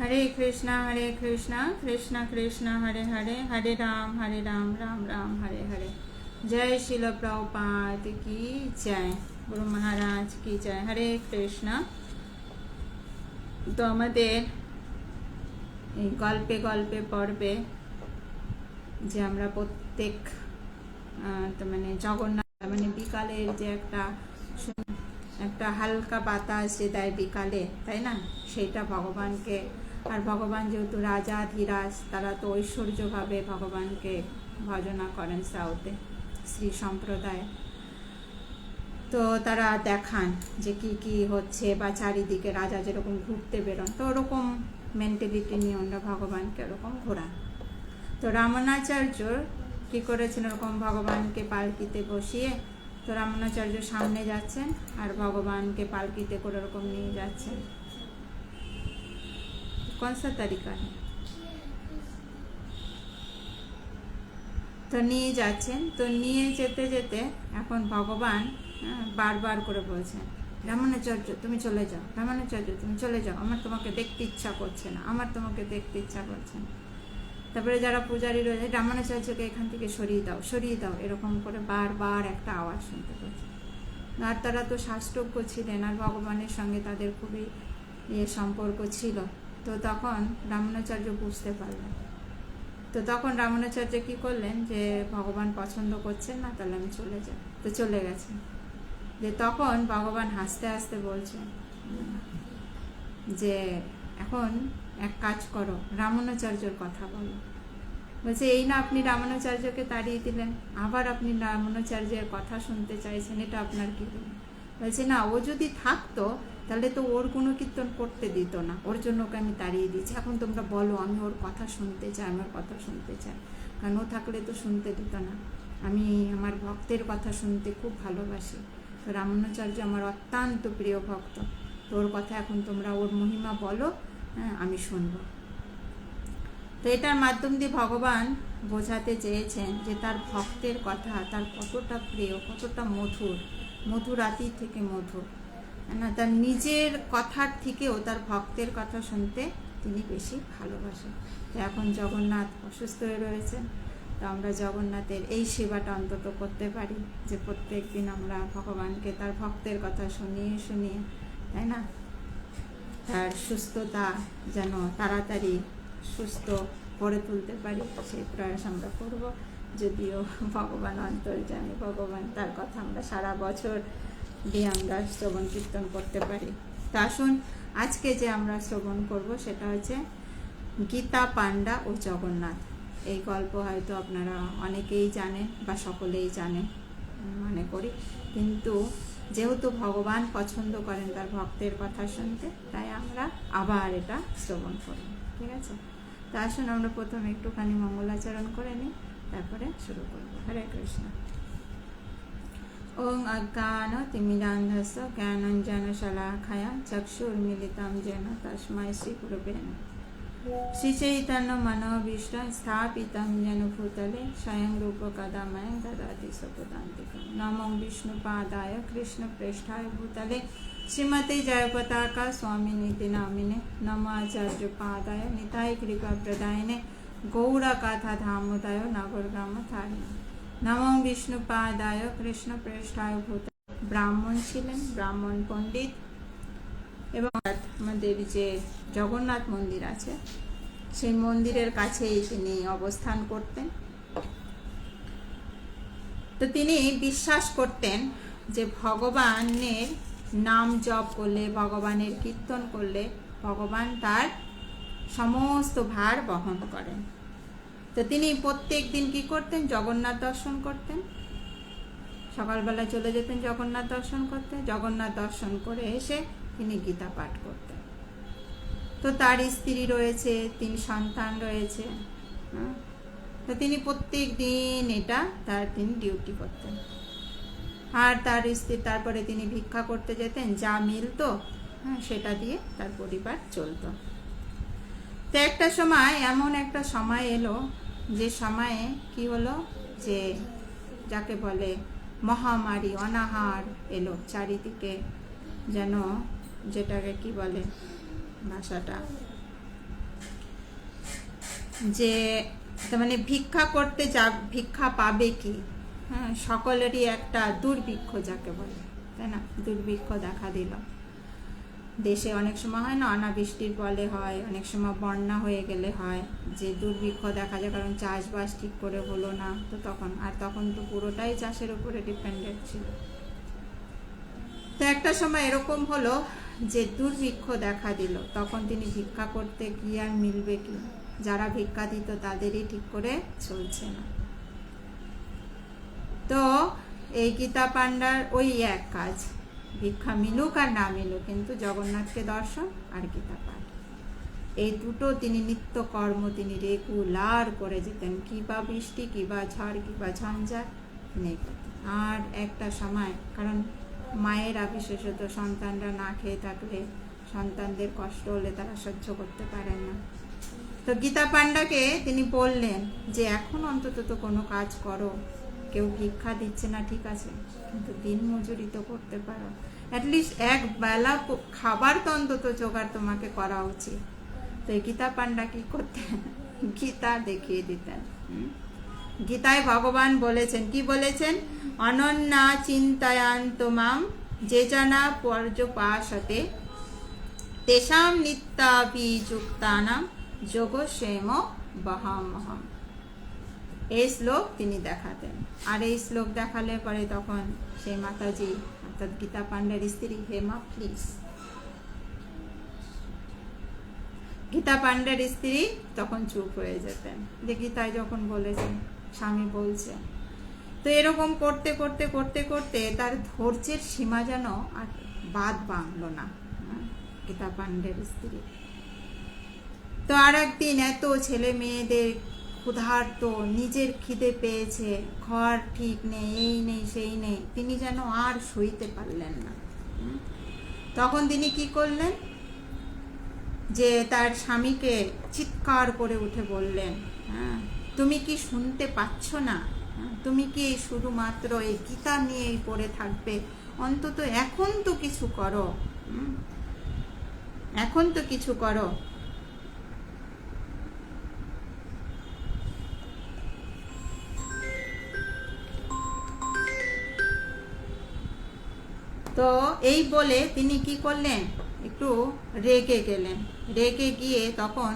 হরে কৃষ্ণ হরে কৃষ্ণ কৃষ্ণ কৃষ্ণ, হরে হরে হরে রাম হরে রাম রাম রাম, হরে হরে। জয় শিল প্রভুপাদ কি জয়, গুরু মহারাজ কি জয়। হরে কৃষ্ণ। তো আমাদের এই গল্পে গল্পে পর্বে যে আমরা প্রত্যেক মানে জগন্নাথ মানে বিকালের যে একটা একটা হালকা বাতাস যে দেয় বিকালে, তাই না? সেটা ভগবানকে আর ভগবান যেহেতু রাজা, ধীরাজ, তারা তো ঐশ্বর্যভাবে ভগবানকে ভজনা করেন সাউথে, শ্রী সম্প্রদায়। তো তারা দেখান যে কি কি হচ্ছে বা চারিদিকে রাজা যেরকম ঘুরতে বেরোন, তো ওরকম মেন্টালিটি নিয়ে ওনারা ভগবানকে ওরকম ঘোরান। তো রামানাচার্য কি করেছেন? ওরকম ভগবানকে পালকিতে বসিয়ে তো রামানাচার্য সামনে যাচ্ছেন আর ভগবানকে পালকিতে করে ওরকম নিয়ে যাচ্ছেন। कौन सा तरीका है তো নিয়ে যাচ্ছেন তো নিয়ে যেতে যেতে এখন ভগবান হ্যাঁ, বারবার করে বলছেন রামানুচার্য তুমি চলে যাও রামানুচার্য তুমি চলে যাও আমার তোমাকে দেখতে ইচ্ছা করছে না আমার তোমাকে দেখতে ইচ্ছা করছে না তারপরে যারা পূজারী রয়েছে রামানুচার্যকে এখান থেকে সরিয়ে দাও সরিয়ে দাও এরকম করে বারবার একটা আওয়াজ শুনতে পাচ্ছে আর তারা তো শাস্ত্রজ্ঞ ছিলেন আর ভগবানের সঙ্গে তাদের খুবই ইয়ে সম্পর্ক ছিল তো তখন রামানুচার্য বুঝতে পারলেন। তো তখন রামানুচার্য কি করলেন যে, ভগবান পছন্দ করছেন না, তাহলে আমি চলে যাই। তো চলে গেছেন। যে তখন ভগবান হাসতে হাসতে বলছেন, যে এখন এক কাজ করো, রামানুচার্যর কথা বলো। বলছে, এই না আপনি রামানুচার্যকে তাড়িয়ে দিলেন, আবার আপনি রামানুচার্যের কথা শুনতে চাইছেন, এটা আপনার কি? বলছে, না, ও যদি থাকতো তাহলে তো ওর কোনো কীর্তন করতে দিত না। ওর জন্য ওকে আমি তাড়িয়ে দিচ্ছি এখন তোমরা বলো, আমি ওর কথা শুনতে চাই আমার কথা শুনতে চাই। কারণ ও থাকলে তো শুনতে দিত না। আমি আমার ভক্তের কথা শুনতে খুব ভালোবাসি। তো রামানুচার্য আমার অত্যন্ত প্রিয় ভক্ত। তো ওর কথা এখন তোমরা ওর মহিমা বলো হ্যাঁ আমি শুনব। তো এটার মাধ্যম দিয়ে ভগবান বোঝাতে চেয়েছেন যে তার ভক্তের কথা তার কতটা প্রিয়, কতটা মধুর মধুর মধুরাতি থেকে মধুর। না, তার নিজের কথার থেকেও, তার ভক্তের কথা শুনতে তিনি বেশি ভালোবাসেন। তো এখন জগন্নাথ অসুস্থ হয়ে রয়েছেন, তো আমরা জগন্নাথের এই সেবাটা অন্তত করতে পারি যে প্রত্যেক দিন আমরা ভগবানকে তার ভক্তের কথা শুনিয়ে শুনিয়ে, তাই না? তার সুস্থতা যেন তাড়াতাড়ি সুস্থ করে তুলতে পারি, সেই প্রয়াস আমরা করব। যদিও ভগবান অন্তর্জামী ভগবান তার কথা আমরা সারা বছর দিয়ে আমরা শ্রবণ কীর্তন করতে পারি। তা আসুন, আজকে যে আমরা শ্রবণ করব সেটা হচ্ছে গীতা পাণ্ডা ও জগন্নাথ। এই গল্প হয়তো আপনারা অনেকেই জানেন বা সকলেই জানেন মনে করি। কিন্তু যেহেতু ভগবান পছন্দ করেন তার ভক্তের কথা শুনতে, তাই আমরা আবার এটা শ্রবণ করি, ঠিক আছে? তা আসুন, আমরা প্রথমে একটুখানি মঙ্গলাচরণ করে নিই, তারপরে শুরু করব। হরে কৃষ্ণ। ओं अज्ञानतिमिरान्धस्य जन तस्म श्री तस्मै श्रीचैतन्य मनोभीष्ट स्थापित जन भूतले स्वयं रूपकदा मयं ददाति स्वपदान्तिकं नमो कृष्ण कृष्णप्रेष्ठाय भूतले श्रीमती स्वामी नीति नामिने नमो आचार्यपादाय निताय कृपाप्रदायिने गौरकथा ग्राम नगरग्रामधारिणे নমো বিষ্ণুপাদায় কৃষ্ণপ্রেষ্ঠায় ভূত ব্রাহ্মণ ছিলেন ব্রাহ্মণ পণ্ডিত। এবং আমাদের যে জগন্নাথ মন্দির আছে, সেই মন্দিরের কাছেই তিনি অবস্থান করতেন। তো তিনি বিশ্বাস করতেন যে ভগবানের নাম জপ করলে, ভগবানের কীর্তন করলে, ভগবান তার সমস্ত ভার বহন করেন। তো তিনি প্রত্যেক দিন কি করতেন? জগন্নাথ দর্শন করতেন। সকালবেলা চলে যেতেন জগন্নাথ দর্শন করতে। জগন্নাথ দর্শন করে এসে তিনি গীতা পাঠ করতেন। তো তার স্ত্রী রয়েছে, তিন সন্তান রয়েছে হ্যাঁ? তো তিনি প্রত্যেক দিন এটা তার তিনি ডিউটি করতেন। আর তার স্ত্রী, তারপরে তিনি ভিক্ষা করতে যেতেন, যা মিলতো হ্যাঁ সেটা দিয়ে তার পরিবার চলতো। তো একটা সময়, এমন একটা সময় এলো যে সময়ে কি হলো? যে যাকে বলে মহামারী, অনাহার এলো, চারিদিকে যেন যেটাকে কি বলে ভাষাটা? যে মানে ভিক্ষা করতে যা, ভিক্ষা পাবে কি? হ্যাঁ সকলেরই একটা দুর্ভিক্ষ যাকে বলে, তাই না? দুর্ভিক্ষ দেখা দিল। দেশে অনেক সময় হয় না, অনাবৃষ্টির ফলে হয়, অনেক সময় বন্যা হয়ে গেলে হয়, যে দুর্ভিক্ষ দেখা যায়, কারণ চাষবাস ঠিক করে হলো না, তো তখন, আর তখন তো পুরোটাই চাষের উপরে ডিপেন্ডেন্ট ছিল। তো একটা সময় এরকম হলো যে দুর্ভিক্ষ দেখা দিল, তখন তিনি ভিক্ষা করতে গিয়ে আর মিলবে কি? যারা ভিক্ষা দিত তাদেরই ঠিক করে চলছে না। তো এই গীতা পাণ্ডার ওই এক কাজ ভিক্ষা মিলুক আর না মিলুক, কিন্তু জগন্নাথকে দর্শন আর গীতা পাঠ। এই দুটো তিনি নিত্য কর্ম তিনি রেগুলার করে যেতেন কি বা বৃষ্টি, কি বা ঝড়, কি বা ঝঞ্ঝাট নেই। আর একটা সময়, কারণ মায়েরা বিশেষত সন্তানরা না খেয়ে থাকলে সন্তানদের কষ্ট হলে তারা সহ্য করতে পারেন না। তো গীতা পাণ্ডাকে তিনি বললেন যে, এখন অন্তত তো কোনো কাজ করো। কেউ ভিক্ষা দিচ্ছে না ঠিক আছে? কিন্তু দিন মজুরি তো করতে পারো। অ্যাটলিস্ট এক বেলা খাবার তো অন্তত জোগাড় তোমাকে করা উচিত। তো এই গীতা পাণ্ডা কি করতেন? গীতা দেখিয়ে দিতেন। গীতায় ভগবান বলেছেন কি বলেছেন? অনন্যা চিন্তায়ান তোমাম যে জানা পর্যপাশতে তেষাম নিত্যাভিযুক্তানাম যোগক্ষেম বহামহম এই শ্লোক তিনি দেখাতেন। আর এই শ্লোক দেখালে পরে তখন সেই মাতাজি অর্থাৎ গীতা পাণ্ডের স্ত্রী হেমা প্লিজ গীতা পাণ্ডের স্ত্রী তখন চুপ হয়ে যেতেন। যে গীতায় যখন বলেছেন স্বামী বলছে তো এরকম করতে করতে করতে করতে তার ধৈর্যের সীমা যেন আর বাদ বাঁধলো না। হ্যাঁ, গীতা পাণ্ডের স্ত্রী। তো আর একদিন এত ছেলে মেয়েদের ক্ষুধার্ত নিজের খিদে পেয়েছে ঘর ঠিক নেই এই নেই সেই নেই তিনি যেন আর সইতে পারলেন না। তখন তিনি কি করলেন? যে তার স্বামীকে চিৎকার করে উঠে বললেন হ্যাঁ তুমি কি শুনতে পাচ্ছ না? হ্যাঁ, তুমি কি শুধুমাত্র এই গীতা নিয়েই পড়ে থাকবে? অন্তত এখন তো কিছু করো। এখন তো কিছু করো। তো এই বলে তিনি কি করলেন? একটু রেগে গেলেন। রেগে গিয়ে তখন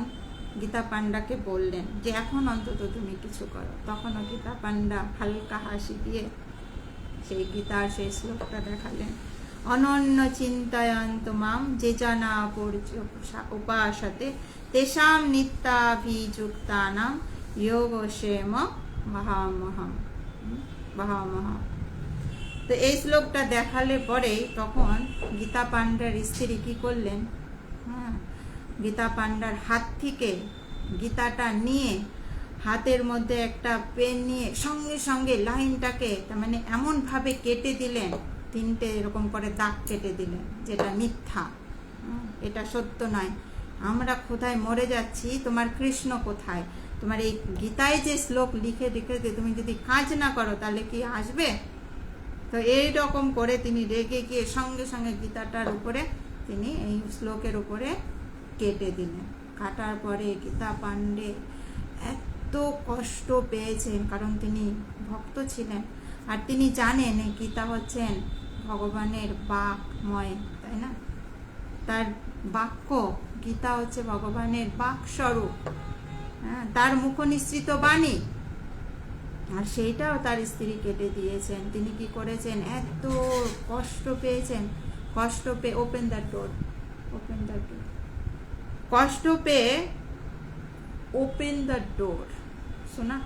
গীতা পাণ্ডাকে বললেন যে, এখন অন্তত তুমি কিছু করো। তখনও গীতা পাণ্ডা হালকা হাসি দিয়ে সেই গীতার সেই শ্লোকটা দেখালেন। অনন্য চিন্তায়ন্ত মাম যে জানা উপাসতে তেষাম নিত্যাভিযুক্তানাম যোগক্ষেম মহামহম। মহামহম। তো এই শ্লোকটা দেখালে পরে তখন গীতা পাণ্ডার স্ত্রী কি করলেন? হ্যাঁ গীতা পাণ্ডার হাত থেকে গীতাটা নিয়ে হাতের মধ্যে একটা পেন নিয়ে সঙ্গে সঙ্গে লাইনটাকে তার মানে এমনভাবে কেটে দিলেন, তিনটে এরকম করে দাগ কেটে দিলেন, যেটা মিথ্যা। এটা সত্য নয়। আমরা কোথায় মরে যাচ্ছি, তোমার কৃষ্ণ কোথায়? তোমার এই গীতায় যে শ্লোক লিখে রেখেছে তুমি যদি কাজ না করো, তাহলে কি আসবে? তো এই রকম করে তিনি রেগে গিয়ে সঙ্গে সঙ্গে গীতাটার উপরে তিনি এই শ্লোকের উপরে কেটে দিলেন। কাটার পরে গীতা পাণ্ডে এত কষ্ট পেয়েছেন, কারণ তিনি ভক্ত ছিলেন। আর তিনি জানেন গীতা হচ্ছেন ভগবানের বাকময়, তাই না? তার বাক্য, গীতা হচ্ছে ভগবানের বাকস্বরূপ। হ্যাঁ তার মুখ নিঃসৃত বাণী। আর সেইটাও তার স্ত্রী কেটে দিয়েছেন। তিনি কি করেছেন? এত কষ্ট পেয়েছেন। কষ্ট পেয়ে open the door open the door কষ্ট পেয়ে ওপেন দ্য ডোর শোনা?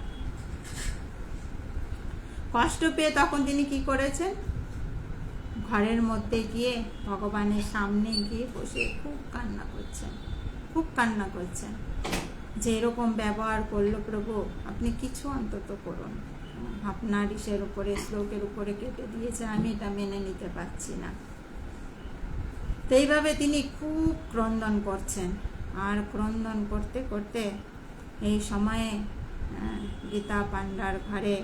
কষ্ট পেয়ে তখন তিনি কি করেছেন? ঘরের মধ্যে গিয়ে ভগবানের সামনে গিয়ে বসে খুব কান্না করছেন। খুব কান্না করছেন। যে এরকম ব্যবহার করল প্রভু, আপনি কিছু অন্তত করুন। আপনার ইসের উপরে, শ্লোকের উপরে কেটে দিয়েছে, আমি এটা মেনে নিতে পারছি না। তো এইভাবে তিনি খুব ক্রন্দন করছেন। আর ক্রন্দন করতে করতে এই সময়ে গীতা পাণ্ডার ঘরে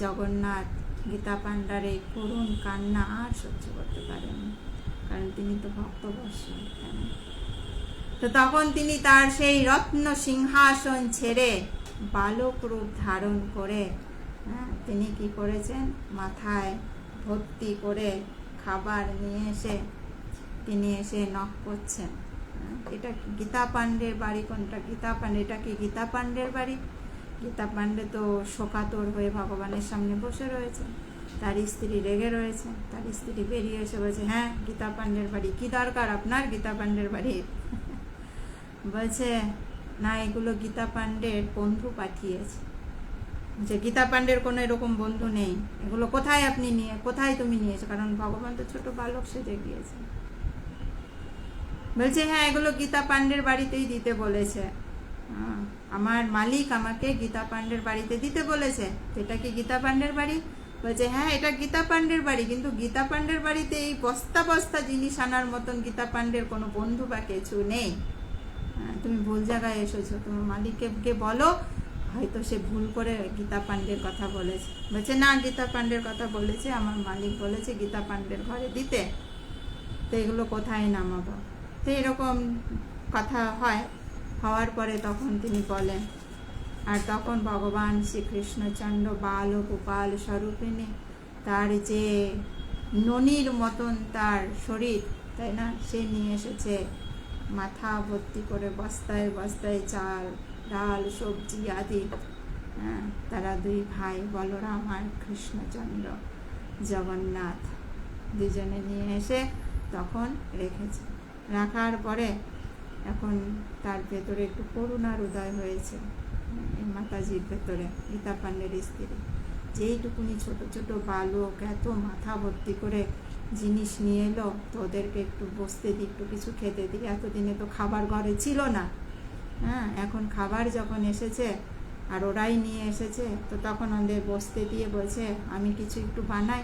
জগন্নাথ, গীতা পাণ্ডার এই করুণ কান্না আর সহ্য করতে পারেন কারণ তিনি তো ভক্তবর্ষ? তো তখন তিনি তার সেই রত্ন সিংহাসন ছেড়ে বালক রূপ ধারণ করে হ্যাঁ, তিনি কি করেছেন? মাথায় ভর্তি করে খাবার নিয়ে এসে তিনি এসে নখ করছেন। হ্যাঁ, এটা গীতা পাণ্ডের বাড়ি? কোনটা? গীতা পাণ্ডে এটা কি গীতা পাণ্ডের বাড়ি? গীতা পাণ্ডে তো শোকাতর হয়ে ভগবানের সামনে বসে রয়েছে। তার স্ত্রী রেগে রয়েছে। তার স্ত্রী বেরিয়ে এসে বলছে হ্যাঁ গীতা পাণ্ডের বাড়ি। কি দরকার আপনার গীতা পাণ্ডের বাড়ির বলছে, না, এগুলো গীতা পাণ্ডের বন্ধু পাঠিয়েছে। যে গীতা পাণ্ডের কোনো এরকম বন্ধু নেই। এগুলো কোথায় আপনি নিয়ে, কোথায় তুমি নিয়েছো? কারণ ভগবান তো ছোট বালক, সেজে গিয়েছে। বলছে হ্যাঁ এগুলো গীতা পাণ্ডের বাড়িতেই দিতে বলেছে। আমার মালিক আমাকে গীতা পাণ্ডের বাড়িতে দিতে বলেছে। এটা কি গীতা পাণ্ডের বাড়ি? বলছে হ্যাঁ এটা গীতা পাণ্ডের বাড়ি, কিন্তু গীতা পাণ্ডের বাড়িতে এই বস্তা বস্তা জিনিস আনার মতন গীতা পাণ্ডের কোনো বন্ধু বা কিছু নেই। তুমি ভুল জায়গায় এসেছ। তোমার মালিককে বলো, হয়তো সে ভুল করে গীতা পাণ্ডের কথা বলেছে। বলছে, না, গীতা পাণ্ডের কথা বলেছে। আমার মালিক বলেছে গীতা পাণ্ডের ঘরে দিতে। তো এগুলো কোথায় নামাবো? তো এরকম কথা হয়। হওয়ার পরে তখন তিনি বলেন, আর তখন ভগবান শ্রীকৃষ্ণচন্দ্র বাল ও গোপাল স্বরূপিণী তার যে ননির মতন তার শরীর, তাই না? সে নিয়ে এসেছে মাথা ভর্তি করে বস্তায় বস্তায় চাল, ডাল, সবজি আদি। হ্যাঁ তারা দুই ভাই বলরাম আর কৃষ্ণচন্দ্র জগন্নাথ দুজনে নিয়ে এসে তখন রেখেছে। রাখার পরে এখন তার ভেতরে একটু করুণার উদয় হয়েছে। মাতাজির ভেতরে গীতা পাণ্ডের স্ত্রী। যেইটুকুনি ছোট ছোট বালক এত মাথা ভর্তি করে জিনিস নিয়ে এলো, তো ওদেরকে একটু বসতে দিই একটু কিছু খেতে দিই এতদিনে তো খাবার ঘরে ছিল না। হ্যাঁ এখন খাবার যখন এসেছে আর ওরাই নিয়ে এসেছে, তো তখন ওদের বসতে দিয়ে বলছে, আমি কিছু একটু বানাই,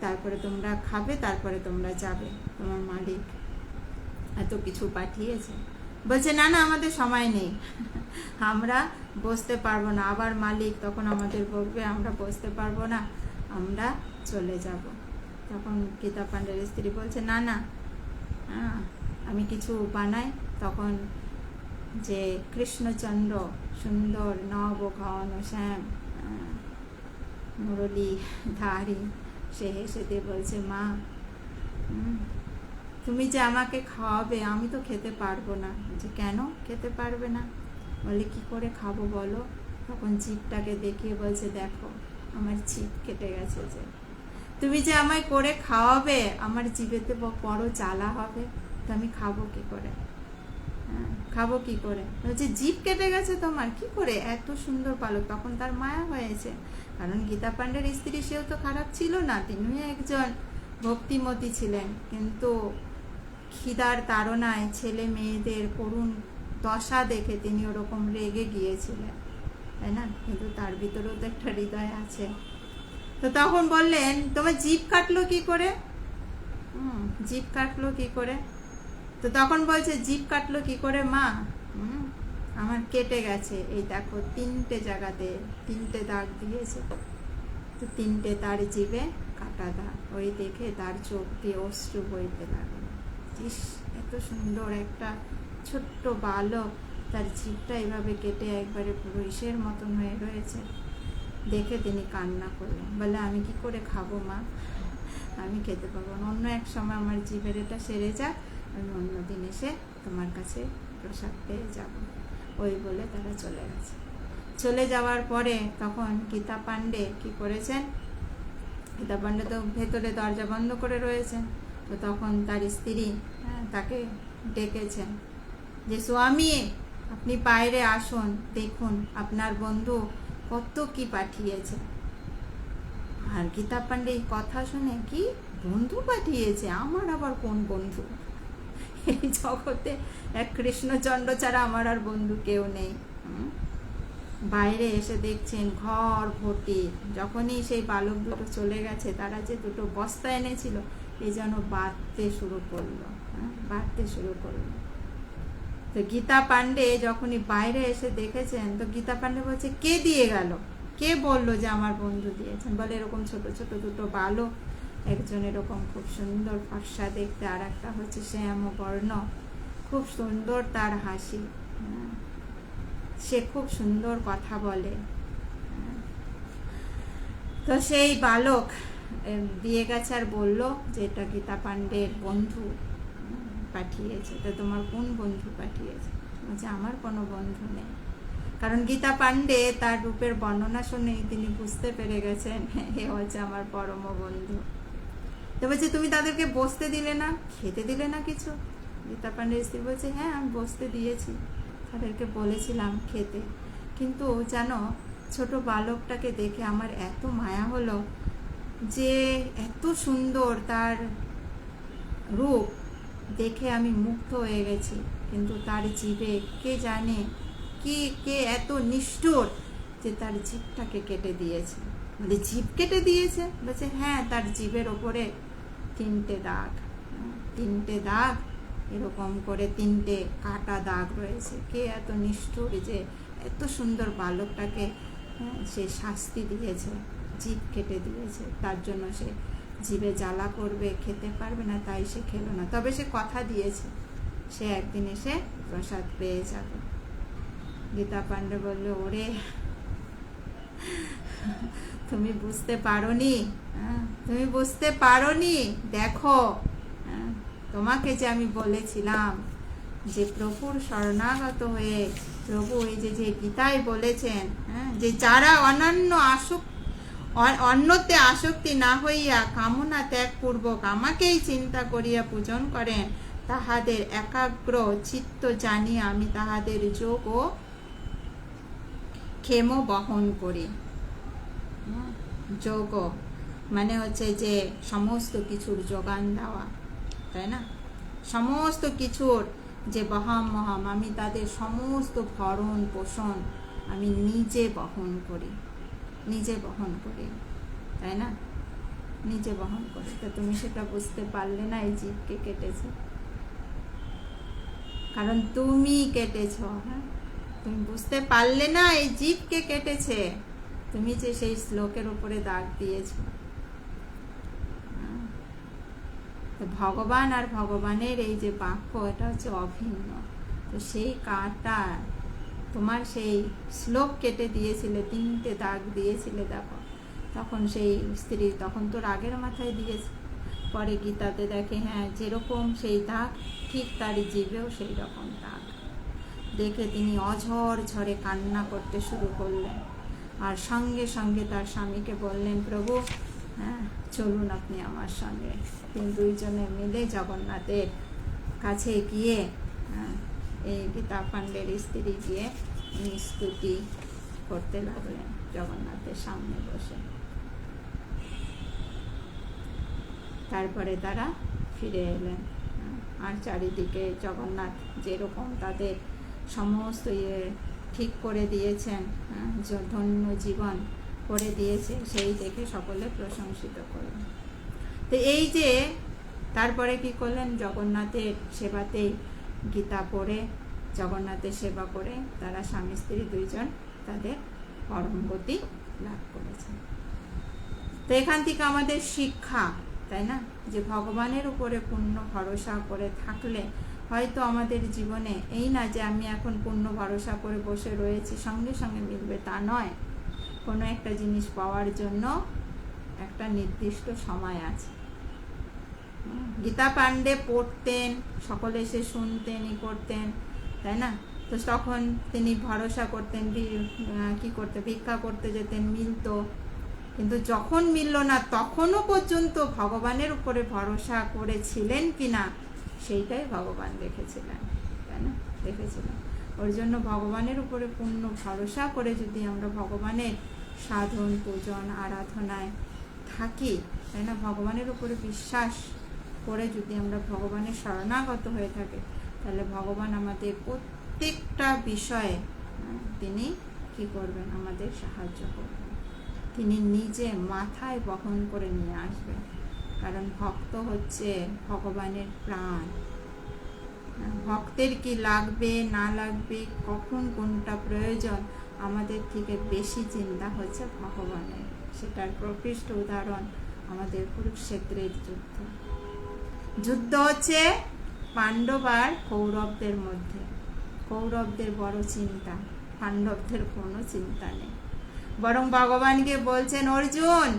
তারপরে তোমরা খাবে, তারপরে তোমরা যাবে। তোমার মালিক এত কিছু পাঠিয়েছে। বলছে, না না, আমাদের সময় নেই। আমরা বসতে পারব না। আবার মালিক তখন আমাদের বলবে, আমরা বসতে পারব না, আমরা চলে যাব। তখন গীতা পাণ্ডের স্ত্রী বলছে, না না আমি কিছু বানাই। তখন যে কৃষ্ণচন্দ্র সুন্দর নব ঘন শ্যাম মুরলী ধারী, সে হেসে দিয়ে বলছে, মা তুমি যে আমাকে খাওয়াবে, আমি তো খেতে পারব না। যে কেন? খেতে পারবে না? বলে, কি করে খাব বলো? তখন চিপটাকে দেখিয়ে বলছে, দেখো, আমার চিপ কেটে গেছে যে তুমি যে আমায় করে খাওয়াবে আমার জিভেতে বড় জ্বালা হবে তো আমি খাব কি করে? হ্যাঁ, খাব কি করে? বলছে জিভ কেটে গেছে তোমার কি করে? এত সুন্দর পালক তখন তার মায়া হয়েছে। কারণ গীতা পাণ্ডের স্ত্রী সেও তো খারাপ ছিল না তিনিও একজন ভক্তিমতী ছিলেন। কিন্তু খিদার তাড়নায় ছেলে মেয়েদের করুণ দশা দেখে তিনি ওরকম রেগে গিয়েছিলেন। তাই না? কিন্তু তার ভিতরেও তো একটা হৃদয় আছে। তো তখন বললেন, তোমার জিভ কাটলো কি করে? জিভ কাটলো কি করে? তো তখন বলছে, জিভ কাটলো কি করে, মা? আমার কেটে গেছে। এই দেখো, তিনটে জায়গাতে তিনটে দাগ দিয়েছে। তো তিনটে তার জিভে কাটা দাগ। ওই দেখে তার চোখ দিয়ে অশ্রু বইতে লাগল। ইস, এত সুন্দর একটা ছোট্ট বালক। তার জিভটা এভাবে কেটে একবারে পুরো ইসের মতন হয়ে রয়েছে। দেখে তিনি কান্না করলেন। বলে আমি কি করে খাব মা? আমি খেতে পারব না। অন্য এক সময় আমার জিভের এটা সেরে যাক আমি অন্য দিন এসে তোমার কাছে প্রসাদ পেয়ে যাব। ওই বলে তারা চলে গেছে। চলে যাওয়ার পরে তখন গীতা পাণ্ডে কি করেছেন? গীতা পাণ্ডে তো ভেতরে দরজা বন্ধ করে রয়েছেন। তো তখন তার স্ত্রী হ্যাঁ, তাকে ডেকেছেন যে স্বামী আপনি বাইরে আসুন দেখুন আপনার বন্ধু কত কি পাঠিয়েছে? আর গীতা পাণ্ডে এই কথা শুনে কি বন্ধু পাঠিয়েছে? আমার আবার কোন বন্ধু? এই জগতে এক কৃষ্ণচন্দ্র ছাড়া আমার আর বন্ধু কেউ নেই? বাইরে এসে দেখছেন ঘর ভর্তি। যখনই সেই বালক দুটো চলে গেছে তারা যে দুটো বস্তা এনেছিল এই যেন বাড়তে শুরু করল। হ্যাঁ, বাড়তে শুরু করল। তো গীতা পাণ্ডে যখনই বাইরে এসে দেখেছেন, তো গীতা পাণ্ডে বলছে, কে দিয়ে গেল? কে বলল যে আমার বন্ধু দিয়েছেন? বলে এরকম ছোট ছোট দুটো বালক, একজন এরকম খুব সুন্দর ফর্সা দেখতে আর একটা হচ্ছে শ্যাম বর্ণ। খুব সুন্দর তার হাসি। হ্যাঁ। সে খুব সুন্দর কথা বলে। হ্যাঁ। তো সেই বালক দিয়ে গেছে আর বলল যে এটা গীতা পাণ্ডের বন্ধু। পাঠিয়েছে, তো তোমার কোন বন্ধু পাঠিয়েছে? বলছে আমার কোনো বন্ধু নেই। কারণ গীতা পাণ্ডে তার রূপের বর্ণনা শুনেই তিনি বুঝতে পেরে গেছেন এ হচ্ছে আমার পরম বন্ধু। তো বলছে, তুমি তাদেরকে বসতে দিলে না? খেতে দিলে না কিছু? গীতা পাণ্ডের স্ত্রী বলছে হ্যাঁ আমি বসতে দিয়েছি। তাদেরকে বলেছিলাম খেতে। কিন্তু জানো, ছোট বালকটাকে দেখে আমার এত মায়া হলো যে, এত সুন্দর তার রূপ দেখে আমি মুগ্ধ হয়ে গেছি। কিন্তু তার জিভে কে জানে কি কে এত নিষ্ঠুর যে তার জিভটাকে কেটে দিয়েছে। বলে জিভ কেটে দিয়েছে? বলছে হ্যাঁ তার জিভের ওপরে তিনটে দাগ। তিনটে দাগ এরকম করে তিনটে কাটা দাগ রয়েছে। কে এত নিষ্ঠুর যে এত সুন্দর বালকটাকে হ্যাঁ, সে শাস্তি দিয়েছে জিভ কেটে দিয়েছে। তার জন্য সে জিভে জ্বালা করবে খেতে পারবে না তাই সে খেলো না। তবে সে কথা দিয়েছে সে একদিন এসে প্রসাদ পেয়ে যাবে। গীতা পাণ্ডে বলল ওরে তুমি বুঝতে পারোনি হ্যাঁ, তুমি বুঝতে পারোনি দেখো হ্যাঁ, তোমাকে যে আমি বলেছিলাম যে প্রভুর শরণাগত হয়ে প্রভু এই যে যে গীতায় বলেছেন হ্যাঁ, যে যারা অনন্য আসক্ত অন্যতে আসক্তি না হইয়া কামনা ত্যাগ পূর্বক আমাকেই চিন্তা করিয়া পূজন করেন, তাহাদের একাগ্র চিত্ত জানিয়া আমি তাহাদের যোগ ও ক্ষেম বহন করি। যোগ মানে হচ্ছে যে সমস্ত কিছুর যোগান দেওয়া, তাই না? সমস্ত কিছুর যে বহাম মহাম, আমি তাদের সমস্ত ভরণ পোষণ আমি নিজে বহন করি। নিজে বহন করি, তাই না? নিজে বহন করি। তো তুমি সেটা বুঝতে পারলে না এই জীবকে কেটেছে। কারণ তুমি কেটেছ হ্যাঁ? তুমি বুঝতে পারলে না এই জীবকে কেটেছে। তুমি যে সেই শ্লোকের উপরে দাগ দিয়েছ। হ্যাঁ। ভগবান আর ভগবানের এই যে বাক্য, এটা হচ্ছে অভিন্ন। তো সেই কাটা তোমার সেই শ্লোক কেটে দিয়েছিলে তিনটে দাগ দিয়েছিলে দেখো। তখন সেই স্ত্রী তখন তো রাগের মাথায় দিয়েছে। পরে গীতাতে দেখে হ্যাঁ যেরকম সেই দাগ ঠিক তার জীবেও সেই রকম দাগ। দেখে তিনি অঝর ঝরে কান্না করতে শুরু করলেন। আর সঙ্গে সঙ্গে তার স্বামীকে বললেন প্রভু হ্যাঁ চলুন আপনি আমার সঙ্গে। তিনি দুইজনে মিলে জগন্নাথের কাছে গিয়ে হ্যাঁ, এই গীতা পাণ্ডের স্ত্রী গিয়ে স্তুতি করতে লাগলেন জগন্নাথের সামনে বসে। তারপরে তারা ফিরে এলেন। আর চারিদিকে জগন্নাথ যেরকম তাদের সমস্ত ইয়ে ঠিক করে দিয়েছেন ধন্য জীবন করে দিয়েছে, সেই দেখে সকলে প্রশংসিত করলেন। তো এই যে তারপরে কি করলেন? জগন্নাথের সেবাতেই গীতা পড়ে, জগন্নাথের সেবা করে তারা স্বামী, স্ত্রী দুইজন তাদের পরম গতি লাভ করেছেন। তো এখান থেকে আমাদের শিক্ষা, তাই না? যে ভগবানের উপরে পূর্ণ ভরসা করে থাকলে হয়তো আমাদের জীবনে এই না যে আমি এখন পূর্ণ ভরসা করে বসে রয়েছি, সঙ্গে সঙ্গে মিলবে তা নয়। কোনো একটা জিনিস পাওয়ার জন্য একটা নির্দিষ্ট সময় আছে। গীতা পাণ্ডে পড়তেন, সকলে এসে শুনতেন, ই করতেন, তাই না? তো তখন তিনি ভরসা করতেন কি করতে, ভিক্ষা করতে যেতেন, মিলত। কিন্তু যখন মিলল না, তখনও পর্যন্ত ভগবানের উপরে ভরসা করেছিলেন কিনা সেইটাই ভগবান দেখেছিলেন, তাই না? দেখেছিলেন। ওর জন্য ভগবানের উপরে পূর্ণ ভরসা করে যদি আমরা ভগবানের সাধন, পূজন, আরাধনায় থাকি, তাই না? ভগবানের উপরে বিশ্বাস করে যদি আমরা ভগবানের শরণাগত হয়ে থাকি, তাহলে ভগবান আমাদের প্রত্যেকটা বিষয়ে তিনি কি করবেন? আমাদের সাহায্য করবেন। তিনি নিজে মাথায় বহন করে নিয়ে আসবেন। কারণ ভক্ত হচ্ছে ভগবানের প্রাণ। ভক্তের কি লাগবে, না লাগবে, কখন কোনটা প্রয়োজন, আমাদের থেকে বেশি চিন্তা হচ্ছে ভগবানের। সেটার প্রকৃষ্ট উদাহরণ আমাদের কুরুক্ষেত্রের যুদ্ধ। যুদ্ধ হচ্ছে পাণ্ডব আর কৌরবদের মধ্যে। কৌরবদের বড় চিন্তা, পাণ্ডবদের কোনো চিন্তা নেই। বরং ভগবানকে বলছেন, অর্জুন,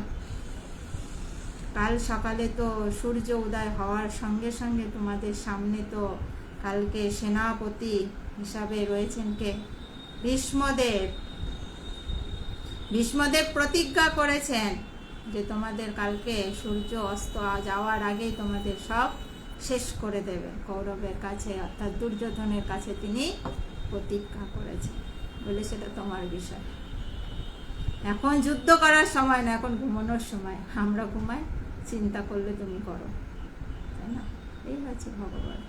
কাল সকালে তো সূর্য উদয় হওয়ার সঙ্গে সঙ্গে তোমাদের সামনে তো কালকে সেনাপতি হিসাবে রয়েছেন কে? ভীষ্মদেব। ভীষ্মদেব প্রতিজ্ঞা করেছেন যে তোমাদের কালকে সূর্য অস্ত যাওয়ার আগেই তোমাদের সব শেষ করে দেবে। কৌরবের কাছে, অর্থাৎ দুর্যোধনের কাছে তিনি প্রতিজ্ঞা করেছেন। বলে সেটা তোমার বিষয়। এখন যুদ্ধ করার সময় না, এখন ঘুমানোর সময়। আমরা ঘুমাই, চিন্তা করলে তুমি করো। তাই না? এই হচ্ছে ভগবান।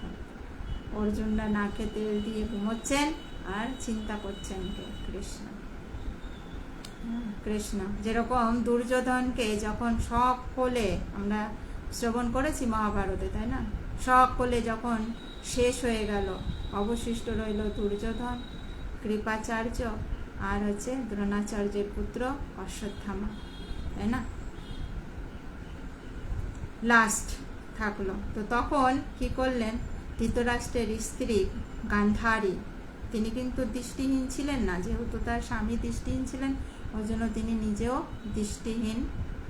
অর্জুনরা নাকে তেল দিয়ে ঘুমোচ্ছেন আর চিন্তা করছেন কে? কৃষ্ণ। কৃষ্ণ। যেরকম দুর্যোধনকে যখন সকলে আমরা শ্রবণ করেছি মহাভারতে, তাই না? সকলে যখন শেষ হয়ে গেল, অবশিষ্ট রইল দুর্যোধন, কৃপাচার্য আর হচ্ছে দ্রোণাচার্যের পুত্র অশ্বত্থামা, তাই না? লাস্ট থাকল। তো তখন কি করলেন? ধৃতরাষ্ট্রের স্ত্রী গান্ধারী, তিনি কিন্তু দৃষ্টিহীন ছিলেন না, যেহেতু তার স্বামী দৃষ্টিহীন ছিলেন ওই জন্য তিনি নিজেও দৃষ্টিহীন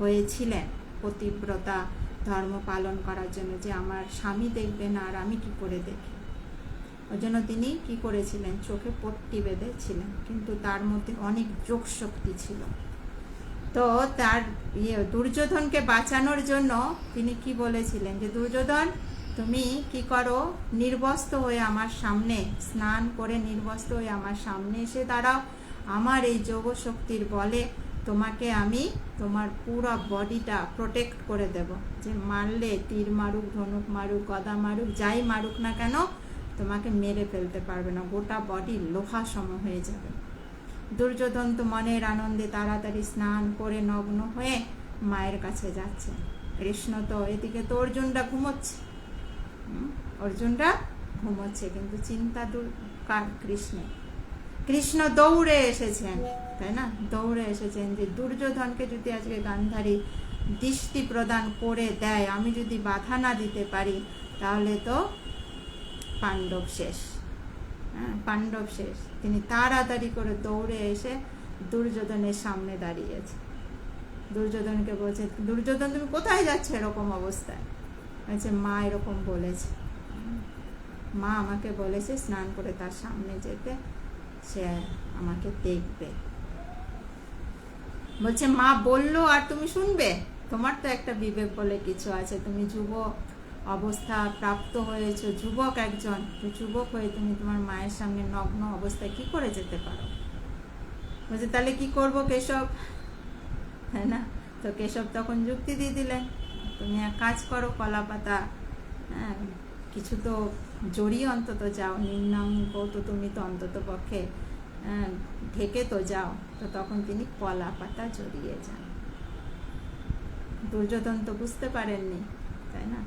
হয়েছিলেন পতিব্রতা ধর্ম পালন করার জন্য যে আমার স্বামী দেখবে না আর আমি কি করে দেখি। ওই জন্য তিনি কি করেছিলেন? চোখে পট্টি বেঁধেছিলেন, কিন্তু তার মধ্যে অনেক যোগ শক্তি ছিল। তো তার ইয়ে দুর্যোধনকে বাঁচানোর জন্য তিনি কি বলেছিলেন যে, দুর্যোধন, তুমি কি করো? নির্বস্ত হয়ে আমার সামনে, স্নান করে নির্বস্ত হয়ে আমার সামনে এসে দাঁড়াও। আমার এই যোগ শক্তির বলে তোমাকে আমি তোমার পুরো বডিটা প্রোটেক্ট করে দেব। যে মারলে তীর মারুক, ধনুক মারুক, গদা মারুক, যাই মারুক না কেন, তোমাকে মেরে ফেলতে পারবে না। গোটা বডি লোহা সম হয়ে যাবে। দুর্যোধন তো মনের আনন্দে তাড়াতাড়ি স্নান করে নগ্ন হয়ে মায়ের কাছে যাচ্ছে। কৃষ্ণ তো এদিকে তো অর্জুনটা ঘুমোচ্ছে। অর্জুনটা ঘুমোচ্ছে, কিন্তু চিন্তা দূর। কার? কৃষ্ণের। কৃষ্ণ দৌড়ে এসেছেন, তাই না? দৌড়ে এসেছেন যে দুর্যোধনকে যদি আজকে গান্ধারী দৃষ্টি প্রদান করে দেয়, আমি যদি বাধা না দিতে পারি, তাহলে তো পাণ্ডব শেষ। হ্যাঁ পাণ্ডব শেষ। তিনি তাড়াতাড়ি করে দৌড়ে এসে দুর্যোধনের সামনে দাঁড়িয়েছে। দুর্যোধনকে বলছে, দুর্যোধন, তুমি কোথায় যাচ্ছ এরকম অবস্থায়? বলছে, মা এরকম বলেছে। মা আমাকে বলেছে, স্নান করে তার সামনে যেতে। সে আমাকে দেখবে। বলছে, মা বলল আর তুমি শুনবে? তোমার তো একটা বিবেক বলে কিছু আছে। তুমি যুবক অবস্থা, প্রাপ্ত হয়েছো, যুবক একজন। তো যুবক হয়ে তুমি তোমার মায়ের সামনে নগ্ন অবস্থায় কি করে যেতে পারো? বলছে, তাহলে কি করব কেশব? হ্যাঁ না? তো কেশব তখন যুক্তি দিয়ে দিলেন, তুমি এক কাজ করো কলা পাতা হ্যাঁ কিছু তো জড়িয়ে অন্তত যাও নিম্নাঙ্গ তো তুমি তো অন্তত পক্ষে ঢেকে তো যাও তো তখন তিনি কলা পাতা জড়িয়ে যান। দুর্যোধন তো বুঝতে পারেননি তাই না?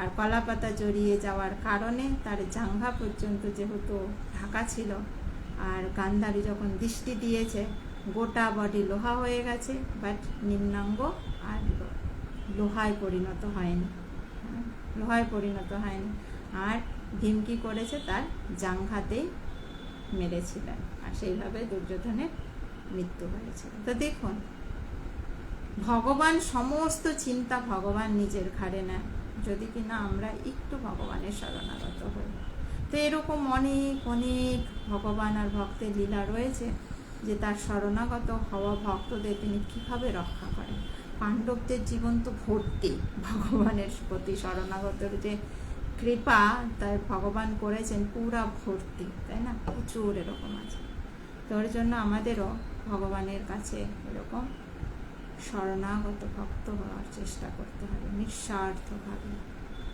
আর কলা পাতা জড়িয়ে যাওয়ার কারণে তার জাঙ্ঘা পর্যন্ত যেহেতু ঢাকা ছিল আর গান্ধারী যখন দৃষ্টি দিয়েছে গোটা বডি লোহা হয়ে গেছে বাট নিম্নাঙ্গ আর লোহায় পরিণত হয়নি। হ্যাঁ, লোহায় পরিণত হয়নি। আর ভীম কি করেছে? তার জাঙ্ঘাতেই মেরেছিলেন। আর সেইভাবে দুর্যোধনের মৃত্যু হয়েছিল তো দেখুন, ভগবান সমস্ত চিন্তা ভগবান নিজের ঘাড়ে নেয় যদি কিনা আমরা একটু ভগবানের শরণাগত হই। তো এরকম অনেক অনেক ভগবান আর ভক্তের লীলা রয়েছে যে তার শরণাগত হওয়া ভক্তদের তিনি কীভাবে রক্ষা করেন? পাণ্ডবদের জীবন তো ভর্তি ভগবানের প্রতি শরণাগতের যে কৃপা তাই ভগবান করেছেন পুরা ভর্তি, তাই না? প্রচুর এরকম আছে। তো ওর জন্য আমাদেরও ভগবানের কাছে এরকম শরণাগত ভক্ত হওয়ার চেষ্টা করতে হবে, নিঃস্বার্থভাবে।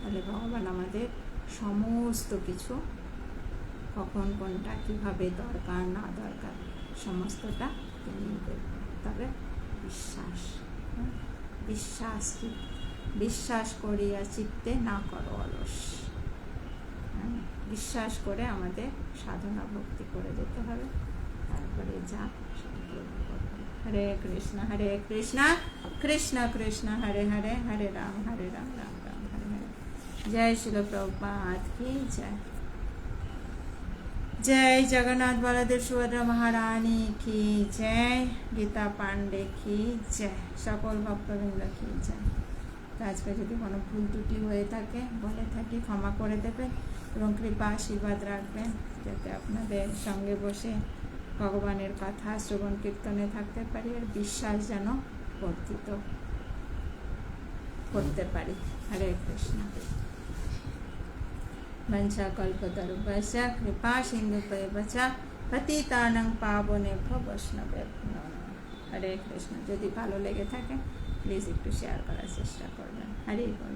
তাহলে ভগবান আমাদের সমস্ত কিছু, কখন কোনটা, কীভাবে দরকার, না দরকার, সমস্তটা তিনি তবে বিশ্বাস হ্যাঁ? বিশ্বাস বিশ্বাস করিয়া চিত্তে না করো অলস। হ্যাঁ, বিশ্বাস করে আমাদের সাধনা ভক্তি করে যেতে হবে। তারপরে যা হরে কৃষ্ণ হরে কৃষ্ণ কৃষ্ণ কৃষ্ণ, হরে হরে হরে রাম হরে রাম রাম রাম, হরে হরে। জয় শিল প্রভুপাত কি জয়। জয় জগন্নাথ বলদেব সুভদ্রা মহারানী কি জয়। গীতা পাণ্ডে কি জয়। সকল ভক্তবৃন্দ কি জয়। আজকে যদি কোনো ভুল ত্রুটি হয়ে থাকে বলে থাকি ক্ষমা করে দেবেন এবং কৃপা আশীর্বাদ রাখবেন যাতে আপনাদের সঙ্গে বসে ভগবানের কথা শ্রবণ কীর্তনে থাকতে পারি আর বিশ্বাস যেন বর্ধিত করতে পারি হরে কৃষ্ণ वंशा कल्पतरुभ्यश्च कृपा सिन्धुभ्यश्च पतितानं পাবনেভ্য বৈষ্ণবের হরে কৃষ্ণ যদি ভালো লেগে থাকে প্লিজ একটু শেয়ার করার চেষ্টা করবেন। হারিয়ে বল